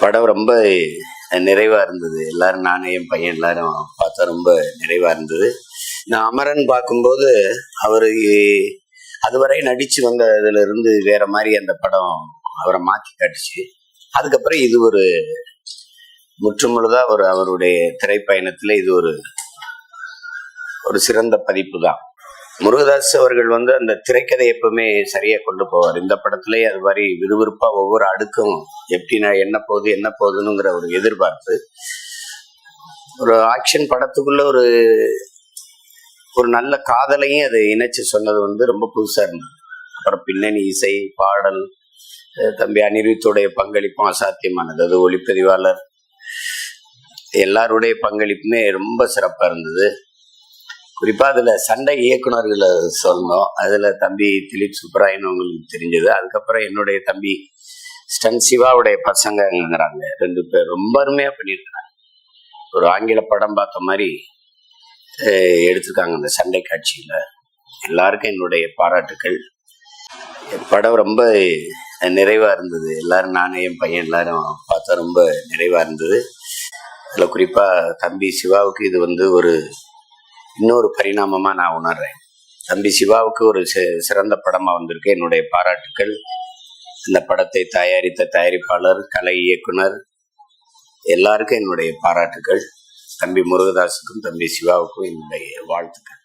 படம் ரொம்ப நிறைவாக இருந்தது. எல்லாரும் நானும் என் பையன் எல்லாரும் பார்த்தா ரொம்ப நிறைவாக இருந்தது. நான் அமரன் பார்க்கும்போது அவர் அதுவரை நடித்து வந்த இருந்து வேற மாதிரி அந்த படம் அவரை மாற்றி காட்டுச்சு. அதுக்கப்புறம் இது ஒரு முற்றுமுழுதா ஒரு அவருடைய திரைப்பயணத்தில் இது ஒரு ஒரு சிறந்த பதிப்பு தான். முருகதாஸ் அவர்கள் வந்து அந்த திரைக்கதை எப்பவுமே சரியா கொண்டு போவார். இந்த படத்துலயே அது மாதிரி விறுவிறுப்பா ஒவ்வொரு அடுக்கும் எப்படின்னா என்ன போகுது என்ன போகுதுங்கிற ஒரு எதிர்பார்ப்பு. ஒரு ஆக்ஷன் படத்துக்குள்ள ஒரு ஒரு நல்ல காதலையும் அது இணைச்சு சொன்னது வந்து ரொம்ப புதுசா இருந்தது. அப்புறம் பின்னணி இசை பாடல் தம்பி அனிருத்துடைய பங்களிப்பும் அசாத்தியமானது. அது ஒளிப்பதிவாளர் எல்லாருடைய பங்களிப்புமே ரொம்ப சிறப்பா இருந்தது. குறிப்பா அதுல சண்டை இயக்குநர்களை சொல்லணும். அதுல தம்பி திலீப் சுப்பராயன் உங்களுக்கு தெரிஞ்சது. அதுக்கப்புறம் என்னுடைய தம்பி ஸ்டன் சிவாவுடைய பசங்கங்கிறாங்க ரெண்டு பேர் ரொம்ப அருமையா பண்ணியிருக்காங்க ஒரு ஆங்கில படம் பார்த்த மாதிரி எடுத்திருக்காங்க அந்த சண்டை காட்சியில. எல்லாருக்கும் என்னுடைய பாராட்டுக்கள். படம் ரொம்ப நிறைவா இருந்தது. எல்லாரும் நானும் என் பையன் எல்லாரும் பார்த்தா ரொம்ப நிறைவா இருந்தது. அதில் குறிப்பாக தம்பி சிவாவுக்கு இது வந்து ஒரு இன்னொரு பரிணாமமா நான் உணர்றேன். தம்பி சிவாவுக்கு ஒரு சிறந்த படமா வந்திருக்கு. என்னுடைய பாராட்டுக்கள். இந்த படத்தை தயாரித்த தயாரிப்பாளர் கலை இயக்குனர் எல்லாருக்கும் என்னுடைய பாராட்டுக்கள். தம்பி முருகதாஸுக்கும் தம்பி சிவாவுக்கும் என்னுடைய வாழ்த்துக்கள்.